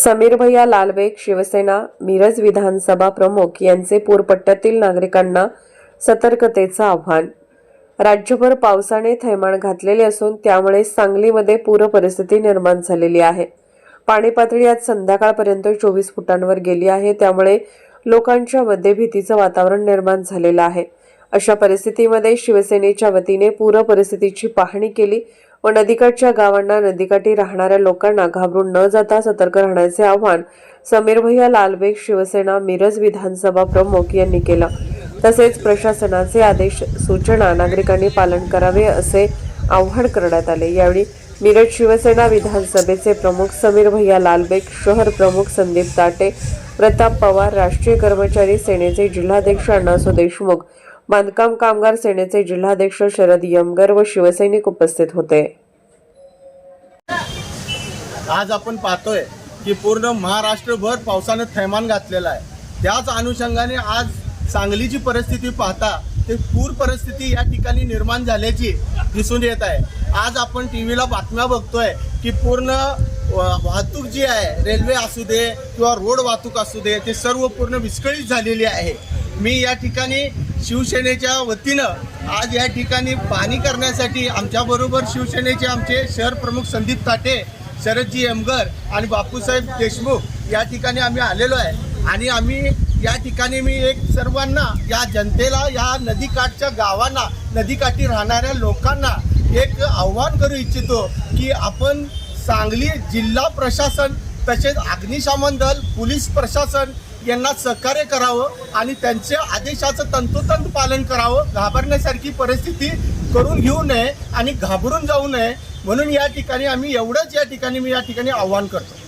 समीर भैया लालबेग शिवसेना मिरज विधानसभा प्रमुख यांचे पूरपट्ट्यातील नागरिकांना सतर्कतेचं आव्हान. राज्यभर पावसाने थैमान घातलेले असून त्यामुळे सांगलीमध्ये पूर परिस्थिती निर्माण झालेली आहे. पाणी पातळी आज संध्याकाळपर्यंत चोवीस फुटांवर गेली आहे. त्यामुळे लोकांच्या मध्ये भीतीचं वातावरण निर्माण झालेलं आहे. अशा परिस्थितीमध्ये शिवसेनेच्या वतीने पूर परिस्थितीची पाहणी केली. व नदीकाठच्या गावांना नदीकाठी राहणाऱ्या लोकांना घाबरून न जाता सतर्क राहण्याचे आवाहन समीर भैया लालबेग शिवसेना मिरज विधानसभा प्रमुख यांनी केलं. तसेच प्रशासनाचे आदेश सूचना नागरिकांनी पालन करावे असे आव्हान करण्यात आले. यावेळी मिरज शिवसेना विधानसभेचे प्रमुख समीर भैया लालबेग शहर प्रमुख संदीप ताटे प्रताप पवार राष्ट्रीय कर्मचारी सेनेचे जिल्हाध्यक्ष अण्णासो देशमुख बांधकाम कामगार सेनेचे जिल्हाध्यक्ष शरद यमगर व शिवसैनिक उपस्थित होते. आज आपण पाहतोय की पूर्ण महाराष्ट्रभर पावसानं थैमान घातलेलं आहे. त्याच अनुषंगाने आज सांगलीची परिस्थिती पाहता ते पूर परिस्थिती या ठिकाणी निर्माण झाल्याची दिसून येत आहे. आज आपण टी व्हीला बातम्या बघतोय की पूर्ण वा- वाहतूक जी आहे रेल्वे असू दे किंवा रोड वाहतूक असू दे ते सर्व पूर्ण विस्कळीत झालेली आहे. मी या ठिकाणी शिवसेनेच्या वतीनं आज या ठिकाणी पाहणी करण्यासाठी आमच्याबरोबर शिवसेनेचे आमचे शहर प्रमुख संदीप ताटे शरदजी एमगर आणि बापूसाहेब देशमुख या ठिकाणी आम्ही आलेलो आहे. आणि आम्ही या ठिकाणी मी एक सर्वांना या जनतेला या नदीकाठच्या गावांना नदीकाठी राहणाऱ्या लोकांना एक आव्हान करू इच्छितो की आपण सांगली जिल्हा प्रशासन तसेच अग्निशमन दल पोलीस प्रशासन यांना सहकार्य करावं आणि त्यांच्या आदेशाचं तंतोतंत पालन करावं घाबरण्यासारखी परिस्थिती करून घेऊ नये आणि घाबरून जाऊ नये. म्हणून या ठिकाणी आम्ही एवढंच या ठिकाणी मी या ठिकाणी आव्हान करतो.